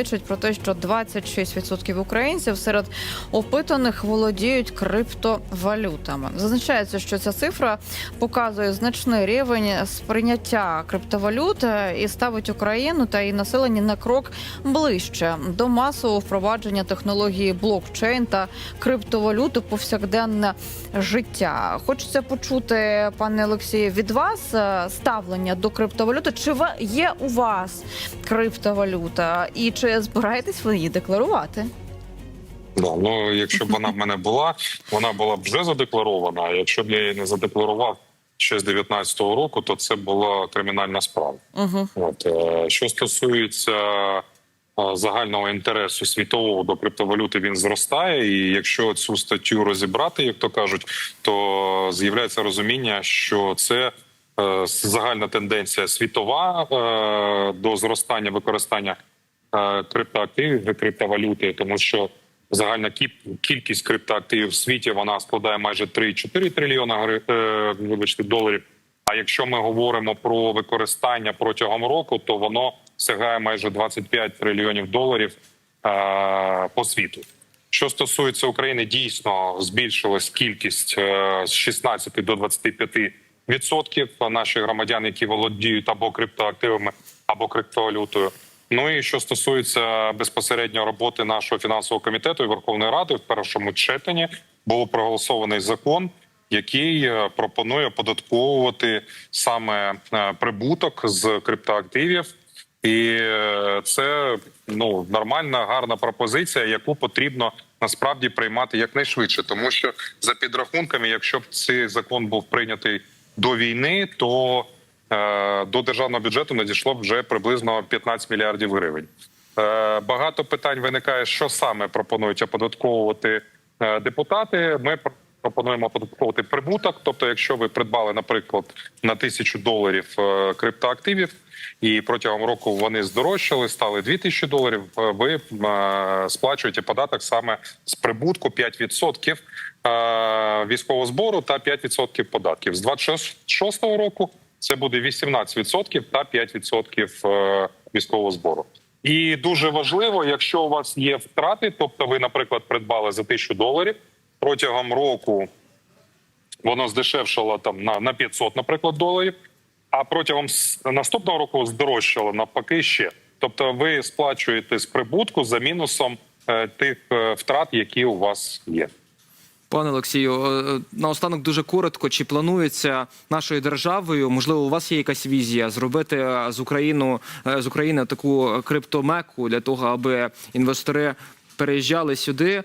Свідчить про те, що 26% українців серед опитаних володіють криптовалютами. Зазначається, що ця цифра показує значний рівень сприйняття криптовалют е, і ставить Україну та її населення на крок ближче до масового впровадження технології блокчейн та криптовалют у повсякденне життя. Хочеться почути, пане Олексію, від вас е, ставлення до криптовалюти. Чи є у вас криптовалюта, і чи збираєтесь ви її декларувати? Да, ну якщо б вона в мене була, вона була б вже задекларована. А якщо б я її не задекларував ще з 19-го року, то це була кримінальна справа. Угу. От е, що стосується е, загального інтересу світового до криптовалюти, він зростає. І якщо цю статтю розібрати, як то кажуть, то з'являється розуміння, що це е, загальна тенденція світова е, до зростання використання криптоактивів і криптовалюти, тому що загальна кількість криптоактивів в світі вона складає майже 3,4 трильйона е, вибачте, доларів. А якщо ми говоримо про використання протягом року, то воно сягає майже 25 трильйонів доларів е, по світу. Що стосується України, дійсно збільшилась кількість е, з 16 до 25 відсотків наших громадян, які володіють або криптоактивами, або криптовалютою. Ну і що стосується безпосередньо роботи нашого фінансового комітету і Верховної Ради, в першому читанні був проголосований закон, який е, пропонує оподатковувати саме е, прибуток з криптоактивів. І е, це ну нормальна, гарна пропозиція, яку потрібно насправді приймати якнайшвидше, тому що за підрахунками, якщо б цей закон був прийнятий до війни, то до державного бюджету надійшло вже приблизно 15 мільярдів гривень. Е, багато питань виникає, що саме пропонують оподатковувати е, депутати. Ми пропонуємо оподатковувати прибуток. Тобто, якщо ви придбали, наприклад, на тисячу доларів е, криптоактивів, і протягом року вони здорожчали, стали 2 тисячі доларів. е, Ви е, сплачуєте податок саме з прибутку 5% е, військового збору та 5% податків. З 26 року це буде 18% та 5% е, військового збору. І дуже важливо, якщо у вас є втрати, тобто ви, наприклад, придбали за 1000 доларів протягом року. Воно здешевшало там на, на 500, наприклад, доларів. А протягом наступного року здорожчало навпаки ще. Тобто, ви сплачуєте з прибутку за мінусом е, тих е, втрат, які у вас є. Пане Олексію, е, наостанок дуже коротко. Чи планується нашою державою? Можливо, у вас є якась візія зробити е, з Україну е, з України таку криптомеку для того, аби інвестори переїжджали сюди, е,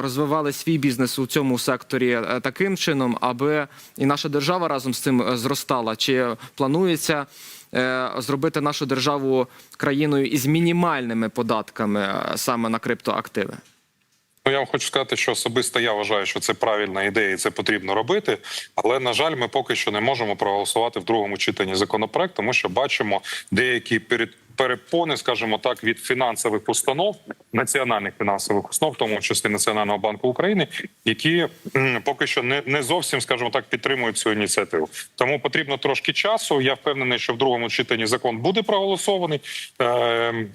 розвивали свій бізнес у цьому секторі е, таким чином, аби і наша держава разом з цим е, зростала? Чи планується? е, Зробити нашу державу країною із мінімальними податками е, саме на криптоактиви. Ну, я вам хочу сказати, що особисто я вважаю, що це правильна ідея, і це потрібно робити. Але на жаль, ми поки що не можемо проголосувати в другому читанні законопроект, тому що бачимо деякі перед- перепони, скажімо так, від фінансових установ, національних фінансових установ, в тому числі Національного банку України, які поки що не, не зовсім, скажімо так, підтримують цю ініціативу. Тому потрібно трошки часу. Я впевнений, що в другому читанні закон буде проголосований. Е,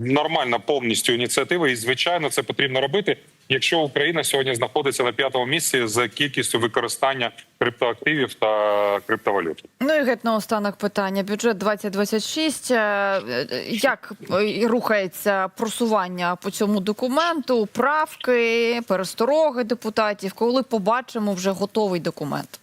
нормальна повністю ініціатива, і звичайно, це потрібно робити. Якщо Україна сьогодні знаходиться на п'ятому місці за кількістю використання криптоактивів та криптовалют. Ну і геть наостанок питання. Бюджет 2026. Е, е, Як е, рухається просування по цьому документу? Правки, перестороги депутатів? Коли побачимо вже готовий документ?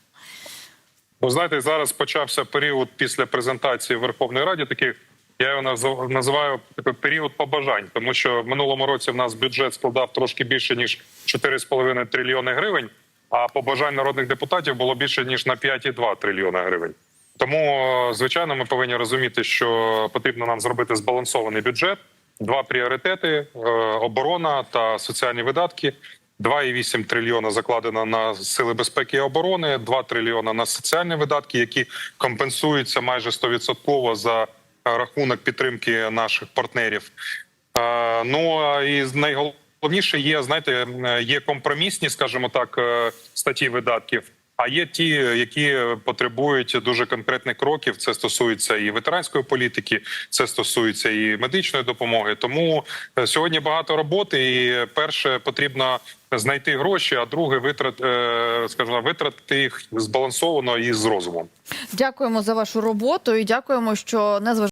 Ви знаєте, зараз почався період після презентації в Верховній Раді. Таких я його назив- називаю період побажань, тому що в минулому році в нас бюджет складав трошки більше ніж 4,5 трильйони гривень. А побажань народних депутатів було більше ніж на 5,2 трильйона гривень. Тому, звичайно, ми повинні розуміти, що потрібно нам зробити збалансований бюджет. Два пріоритети: е, оборона та соціальні видатки. 2,8 трильйона закладено на сили безпеки і оборони, 2 трильйона на соціальні видатки, які компенсуються майже 100% за рахунок підтримки наших партнерів. Е, Ну і найголовніше є, знаєте, е, є компромісні, скажімо так, е, статті видатків. А є ті, які потребують дуже конкретних кроків. Це стосується і ветеранської політики, це стосується і медичної допомоги. Тому е, сьогодні багато роботи. І перше потрібно знайти гроші, а друге витрат, е, скажімо, витратити їх збалансовано і з розумом. Дякуємо за вашу роботу і дякуємо, що незважаючи